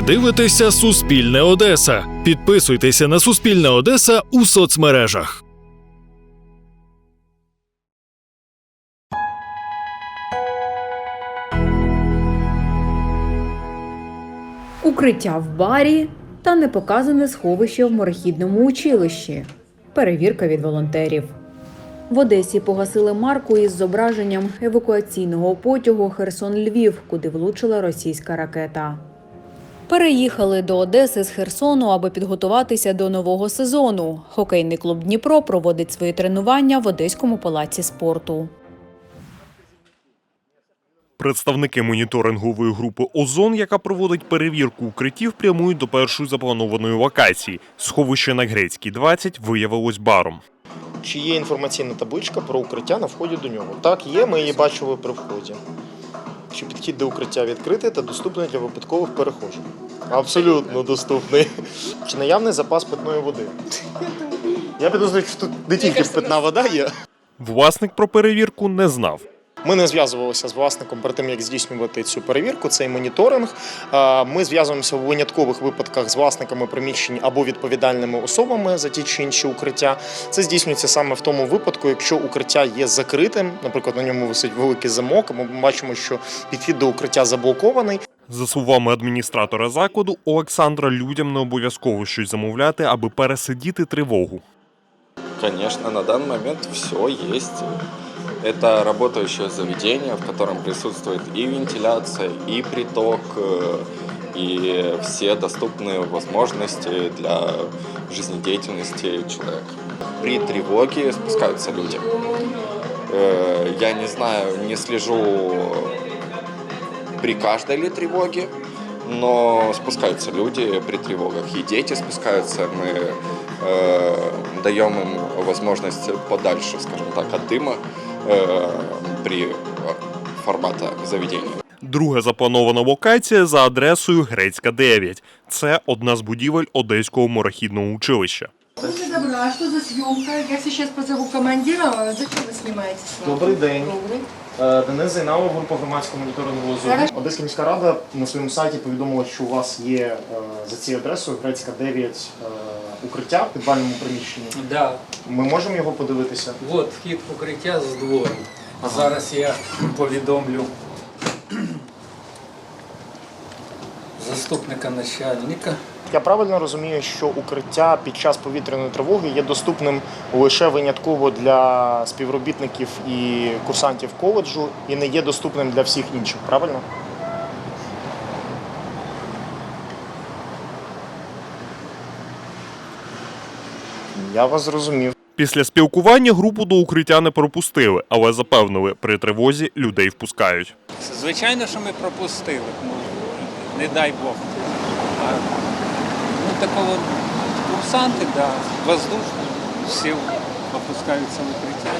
Ви дивитеся Суспільне Одеса. Підписуйтеся на Суспільне Одеса у соцмережах. Укриття в барі та непоказане сховище в морехідному училищі. Перевірка від волонтерів. В Одесі погасили марку із зображенням евакуаційного потягу Херсон-Львів, куди влучила російська ракета. Переїхали до Одеси з Херсону, аби підготуватися до нового сезону. Хокейний клуб Дніпро проводить свої тренування в Одеському палаці спорту. Представники моніторингової групи Озон, яка проводить перевірку укриттів, прямують до першої запланованої локації. Сховище на Грецькій 20 виявилось баром. Чи є інформаційна табличка про укриття на вході до нього? Так, є, ми її бачили при вході. Що підхід до укриття відкритий та доступний для випадкових перехожих. Абсолютно доступний. Чи наявний запас питної води? Я підозрюю, що тут не тільки питна вода є. Власник про перевірку не знав. Ми не зв'язувалися з власником перед тим, як здійснювати цю перевірку, цей моніторинг. Ми зв'язуємося в виняткових випадках з власниками приміщень або відповідальними особами за ті чи інші укриття. Це здійснюється саме в тому випадку, якщо укриття є закритим, наприклад, на ньому висить великий замок. Ми бачимо, що підхід до укриття заблокований. За словами адміністратора закладу Олександра, людям не обов'язково щось замовляти, аби пересидіти тривогу. Конечно, на данный момент все есть. Это работающее заведение, в котором присутствует и вентиляция, и приток, э, и все доступные возможности для жизнедеятельности человека. При тревоге спускаются люди. Э, Я не знаю, не слежу при каждой ли тревоге, но спускаются люди при тревогах. И дети спускаются, мы э, даем им возможность подальше, скажем так, от дыма при э, формата заведения. Друга запланована локація за адресою Грецька 9. Це одна з будівель Одеського морохідного училища Будьте добры, а что за съемка? Я сейчас позову командира. Зачем вы снимаете с нами? Добрий день. Добрый. Е, Денис Зайнало, група громадського моніторингу ОЗОН. Зараз. Одеська міська рада на своєму сайті повідомила, що у вас є е, за цією адресою Грецька 9 е, укриття в підвальному приміщенні. Да, Ми можемо його подивитися? от вхід в укриття з двору. Зараз я повідомлю заступника начальника. Я правильно розумію, що укриття під час повітряної тривоги є доступним лише винятково для співробітників і курсантів коледжу і не є доступним для всіх інших, правильно? Я вас зрозумів. Після спілкування групу до укриття не пропустили, але запевнили, при тривозі людей впускають. Звичайно, що ми пропустили. Ну, не дай Бог. Такого курсанти, да, воздушні, всі опускаються в укриття.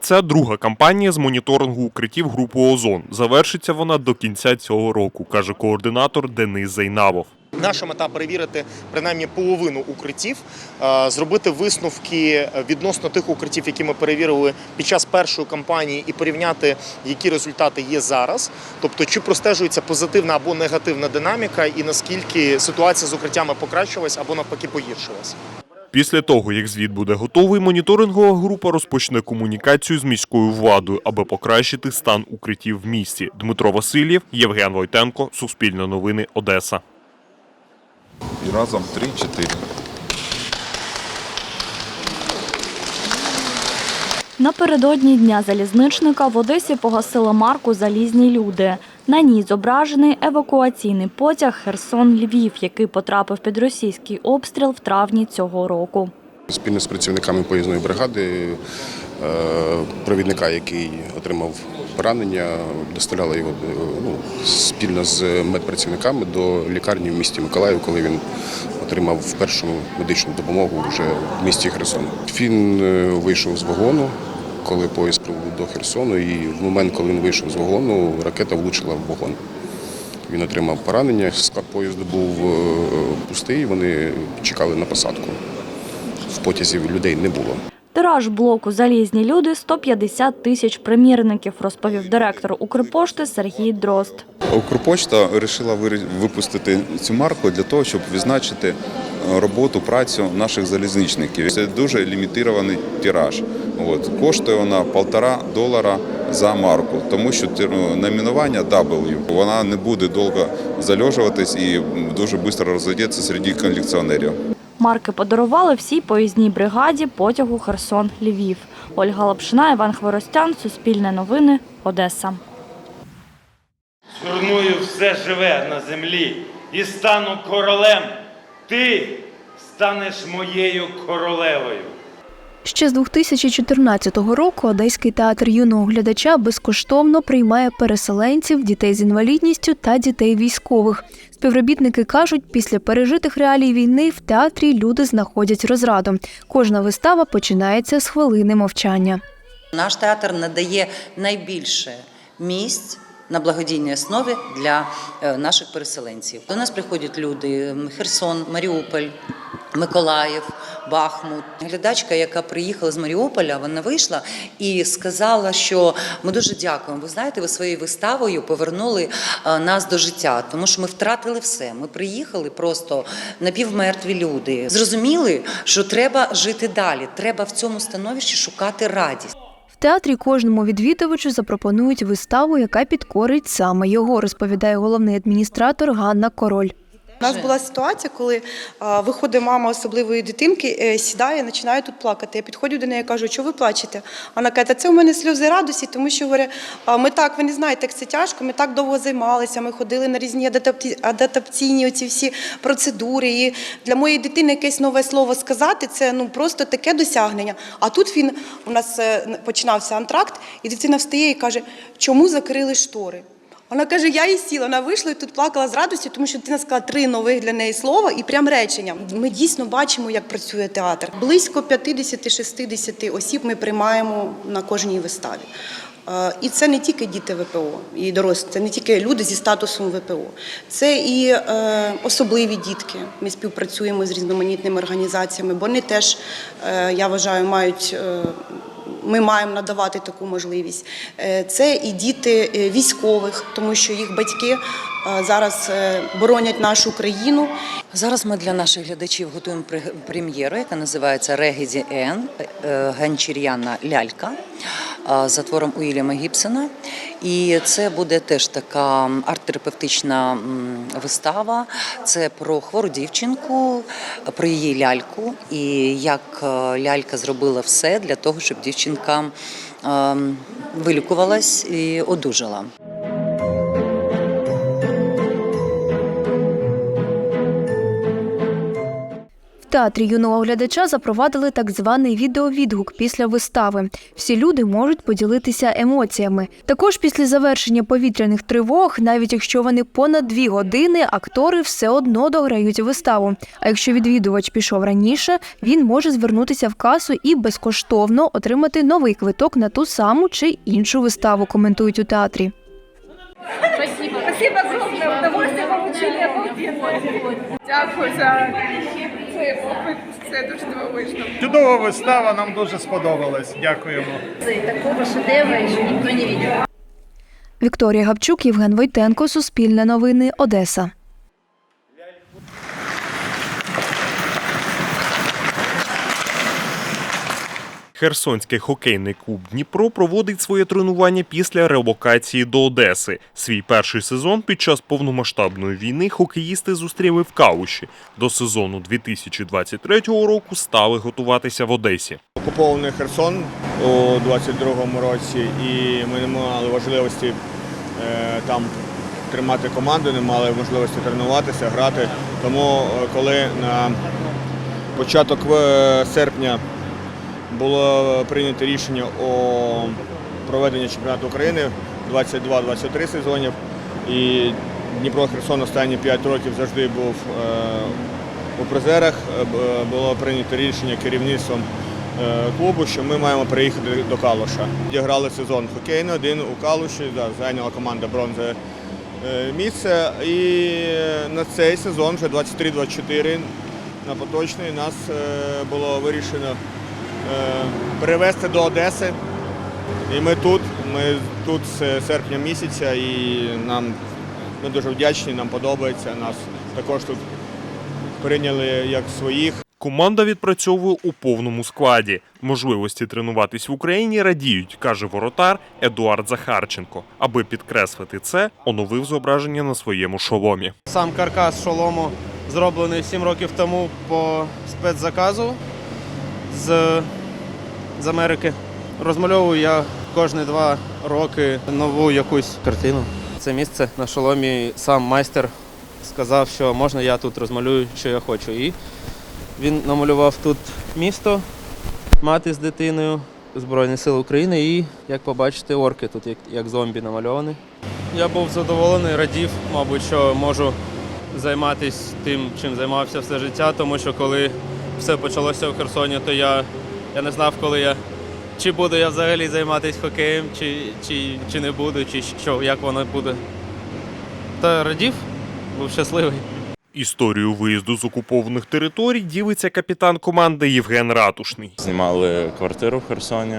Це друга кампанія з моніторингу укриттів групи Озон. Завершиться вона до кінця цього року, каже координатор Денис Зайнавов. Наша мета перевірити принаймні половину укриттів, е, зробити висновки відносно тих укриттів, які ми перевірили під час першої кампанії, і порівняти, які результати є зараз. Тобто, чи простежується позитивна або негативна динаміка, і наскільки ситуація з укриттями покращилась або навпаки погіршилась. Після того, як звіт буде готовий, моніторингова група розпочне комунікацію з міською владою, аби покращити стан укриттів в місті. Дмитро Васильєв, Євген Войтенко, Суспільне новини, Одеса. І разом три-чотири. Напередодні Дня залізничника в Одесі погасили марку Залізні люди. На ній зображений евакуаційний потяг Херсон-Львів, який потрапив під російський обстріл в травні цього року. Спільно з працівниками поїзної бригади, провідника, який отримав поранення, доставляли його е, ну, спільно з медпрацівниками до лікарні в місті Миколаїв, коли він отримав першу медичну допомогу вже в місті Херсон. Він е, вийшов з вагону, коли поїзд прибув до Херсону, і в момент, коли він вийшов з вагону, ракета влучила в вагон. Він отримав поранення. Склад поїзду був е, пустий, вони чекали на посадку в потязі людей не було. Тираж блоку Залізні люди 150 тисяч примірників, розповів директор Укрпошти Сергій Дрозд. Укрпочта вирішила випустити цю марку для того, щоб відзначити е, роботу, працю наших залізничників. Це дуже лімітований тираж. От. Коштує вона полтора долара за марку, тому що ти- ну, W. Вона не буде довго зальожуватись і дуже швидко розійдеться серед колекціонерів. Марки подарували всій поїзній бригаді потягу Херсон-Львів. Ольга Лапшина, Іван Хворостян, Суспільне новини, Одеса. Згорную все живе на землі і стану королем. Ти станеш моєю королевою. Ще з 2014 року Одеський театр юного глядача безкоштовно приймає переселенців, дітей з інвалідністю та дітей військових. Співробітники кажуть, після пережитих реалій війни в театрі люди знаходять розраду. Кожна вистава починається з хвилини мовчання. Наш театр надає найбільше місць на благодійній основі для е, наших переселенців. До нас приходять люди Херсон, Маріуполь. Миколаїв, Бахмут. Глядачка, яка приїхала з Маріуполя, вона вийшла і сказала, що ми дуже дякуємо. Ви знаєте, ви своєю виставою повернули е, нас до життя, тому що ми втратили все. Ми приїхали просто напівмертві люди. Зрозуміли, що треба жити далі. Треба в цьому становищі шукати радість. Театрі кожному відвідувачу запропонують виставу, яка підкорить саме його, розповідає головний адміністратор Ганна Король. У нас була ситуація, коли виходить мама особливої дитинки, е, сідає, починає тут плакати. Я підходжу до неї і кажу, що ви плачете? Вона каже, «Та це у мене сльози радості, тому що говорить, ми так, ви не знаєте, як це тяжко, ми так довго займалися, ми ходили на різні адаптаційні оці всі процедури. І для моєї дитини якесь нове слово сказати це ну просто таке досягнення. А тут він у нас е, починався антракт, і дитина встає і каже, чому закрили штори? Вона каже, я і сіла, вона вийшла і тут плакала з радості, тому що дитина сказала три нових для неї слова і прям речення. Ми дійсно бачимо, як працює театр. Близько 50-60 осіб ми приймаємо на кожній виставі. Е, І це не тільки діти ВПО і дорослі, це не тільки люди зі статусом ВПО, це і е, особливі дітки. Ми співпрацюємо з різноманітними організаціями, бо вони теж, е, я вважаю, мають. е, ми маємо надавати таку можливість. Е, Це і діти е, військових, тому що їх батьки е, зараз боронять нашу країну. Зараз ми для наших глядачів готуємо пре- прем'єру, яка називається Регізі Ен Ганчір'яна Лялька за твором Уільяма Гібсона. І це буде теж така арт-терапевтична вистава. Це про хвору дівчинку, про її ляльку, і як е, лялька зробила все для того, щоб дівчинка ем, вилікувалась і одужала. Театрі юного глядача запровадили так званий відеовідгук після вистави. Всі люди можуть поділитися емоціями. Також після завершення повітряних тривог, навіть якщо вони понад дві години, актори все одно дограють виставу. А якщо відвідувач пішов раніше, він може звернутися в касу і безкоштовно отримати новий квиток на ту саму чи іншу виставу. Коментують у театрі. Спасибо. Спасибо огромное. Удовольствие получили. Дякую за цей опит. Це дуже дивовижно. Чудова вистава, нам дуже сподобалась. Дякуємо. Такого шедевра ще ніхто не бачив. Вікторія Гапчук, Євген Войтенко, Суспільне новини, Одеса. Херсонський хокейний клуб Дніпро проводить своє тренування після релокації до Одеси. Свій перший сезон під час повномасштабної війни хокеїсти зустріли в Калуші. До сезону 2023 року стали готуватися в Одесі. Окупований Херсон у 22-му році, і ми не мали можливості е, там тримати команду, не мали можливості тренуватися, грати. Тому е, коли на початок е, серпня було прийнято рішення о проведенні чемпіонату України 22-23 сезонів, і Дніпро Херсон останні 5 років завжди був е, у призерах. Е, Було прийнято рішення керівництвом е, клубу, що ми маємо приїхати до Калуша. Діграли сезон хокейний, один у Калуші, зайняла команда бронзове е, місце. І на цей сезон, вже 23-24, на поточний, нас е, було вирішено е, перевезти до Одеси. І ми тут, ми тут з серпня місяця, і нам Ми дуже вдячні, нам подобається. Нас також тут прийняли як своїх. Команда відпрацьовує у повному складі. Можливості тренуватись в Україні радіють, каже воротар Едуард Захарченко. Аби підкреслити це, оновив зображення на своєму шоломі. Сам каркас шолому зроблений 7 років тому по спецзаказу з, з Америки. Розмальовую я кожні два роки нову якусь картину. Це місце на шоломі сам майстер сказав, що можна я тут розмалюю, що я хочу. І він намалював тут місто, мати з дитиною, Збройні Сили України і, як побачите, орки тут як, як зомбі намальовані. Я був задоволений, радів, мабуть, що можу займатися тим, чим займався все життя, тому що коли все почалося в Херсоні, то я, я не знав, коли я чи буду я взагалі займатися хокеєм, чи, чи, чи не буду, чи що, як воно буде. Та радів, був щасливий. Історію виїзду з окупованих територій ділиться капітан команди Євген Ратушний. Знімали квартиру в Херсоні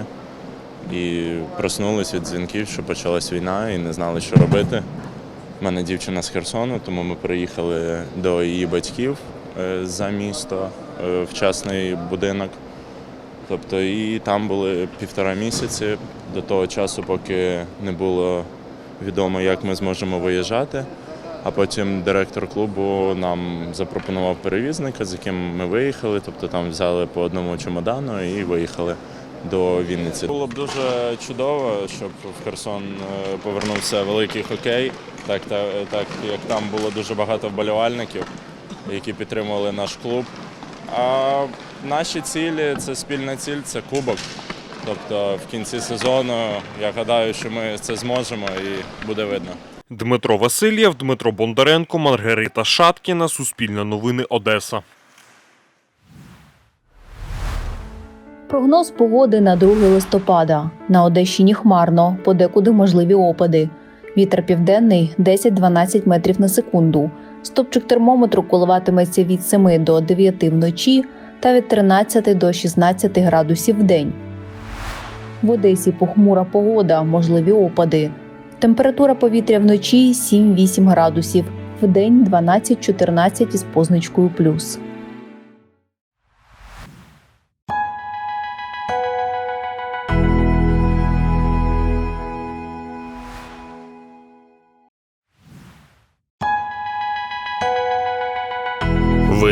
і проснулись від дзвінків, що почалась війна і не знали, що робити. У мене дівчина з Херсону, тому ми приїхали до її батьків е, за місто е, в частний будинок. Тобто і там були півтора місяці до того часу, поки не було відомо, як ми зможемо виїжджати. А потім директор клубу нам запропонував перевізника, з яким ми виїхали. Тобто там взяли по одному чемодану і виїхали до Вінниці. Було б дуже чудово, щоб в Херсон е, повернувся великий хокей, так, так як там було дуже багато вболівальників, які підтримували наш клуб. А наші цілі це спільна ціль, це кубок. Тобто в кінці сезону я гадаю, що ми це зможемо і буде видно. Дмитро Васильєв, Дмитро Бондаренко, Маргарита Шаткіна, Суспільне новини Одеса. Прогноз погоди на 2 листопада. На Одещині хмарно, подекуди можливі опади. Вітер південний 10-12 метрів на секунду. Стопчик термометру коливатиметься від 7 до 9 вночі та від 13 до 16 градусів в день. В Одесі похмура погода, можливі опади. Температура повітря вночі 7-8 градусів, вдень 12-14 із позначкою плюс.